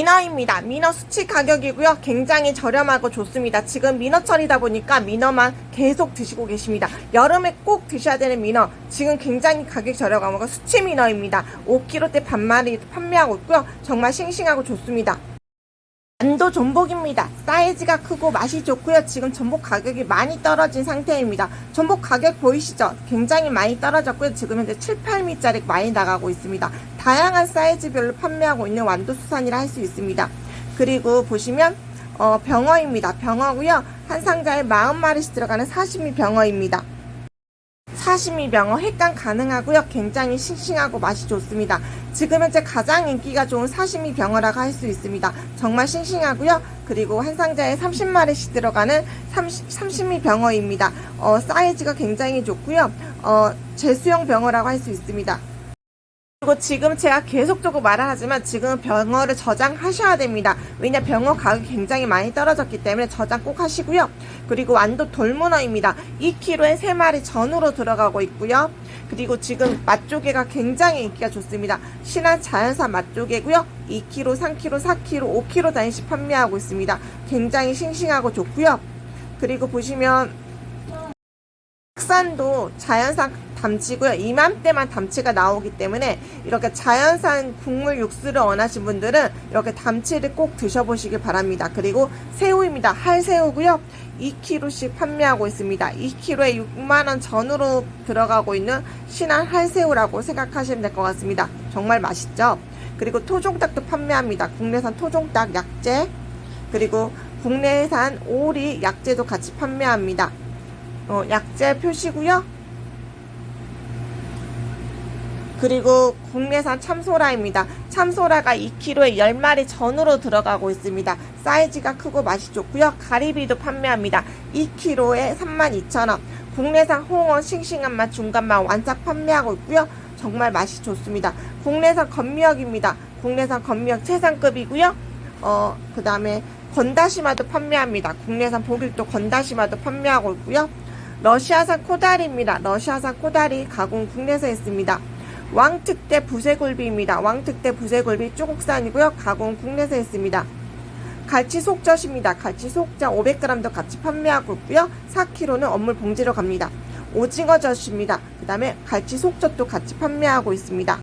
민어입니다. 민어 수치 가격이고요. 굉장히 저렴하고 좋습니다. 지금 민어철이다 보니까 민어만 계속 드시고 계십니다. 여름에 꼭 드셔야 되는 민어. 지금 굉장히 가격 저렴하고 수치 민어입니다. 5kg대 반마리 판매하고 있고요. 정말 싱싱하고 좋습니다. 안도 전복입니다. 사이즈가 크고 맛이 좋고요. 지금 전복 가격이 많이 떨어진 상태입니다. 전복 가격 보이시죠? 굉장히 많이 떨어졌고요. 지금 현재 7, 8미짜리 많이 나가고 있습니다. 다양한 사이즈별로 판매하고 있는 완도수산이라 할 수 있습니다. 그리고 보시면 어, 병어입니다. 병어고요. 한 상자에 40마리씩 들어가는 사시미 병어입니다. 사시미 병어 횟감 가능하고요. 굉장히 싱싱하고 맛이 좋습니다. 지금 현재 가장 인기가 좋은 사시미 병어라고 할 수 있습니다. 정말 싱싱하고요. 그리고 한 상자에 30마리씩 들어가는 30, 삼시미 병어입니다. 어, 사이즈가 굉장히 좋고요. 어, 제수형 병어라고 할 수 있습니다. 그리고 지금 제가 계속적으로 말을 하지만 지금 병어를 저장하셔야 됩니다. 왜냐 병어 가격이 굉장히 많이 떨어졌기 때문에 저장 꼭 하시고요. 그리고 완도 돌문어입니다. 2kg에 3마리 전으로 들어가고 있고요. 그리고 지금 맛조개가 굉장히 인기가 좋습니다. 신한 자연산 맛조개고요. 2kg, 3kg, 4kg, 5kg 단위씩 판매하고 있습니다. 굉장히 싱싱하고 좋고요. 그리고 보시면 흑산도 자연산 담치고요. 이맘때만 담치가 나오기 때문에 이렇게 자연산 국물 육수를 원하신 분들은 이렇게 담치를 꼭 드셔보시길 바랍니다. 그리고 새우입니다. 할새우고요. 2kg씩 판매하고 있습니다. 2kg에 6만원 전으로 들어가고 있는 신한 할새우라고 생각하시면 될 것 같습니다. 정말 맛있죠? 그리고 토종닭도 판매합니다. 국내산 토종닭 약재 그리고 국내산 오리 약재도 같이 판매합니다. 어, 약재 표시고요. 그리고 국내산 참소라입니다. 참소라가 2kg에 10마리 전으로 들어가고 있습니다. 사이즈가 크고 맛이 좋고요. 가리비도 판매합니다. 2kg에 32,000원. 국내산 홍어 싱싱한 맛 중간맛 완삭 판매하고 있고요. 정말 맛이 좋습니다. 국내산 건미역입니다. 국내산 건미역 최상급이고요. 어, 그 다음에 건다시마도 판매합니다. 국내산 보길도 건다시마도 판매하고 있고요. 러시아산 코다리입니다. 러시아산 코다리 가공 국내에서 했습니다. 왕특대 부세굴비입니다. 왕특대 부세굴비 중국산이고요. 가공 국내에서 했습니다. 갈치 속젓입니다. 갈치 속젓 500g도 같이 판매하고 있고요. 4kg는 업물 봉지로 갑니다. 오징어 젓입니다. 그 다음에 갈치 속젓도 같이 판매하고 있습니다.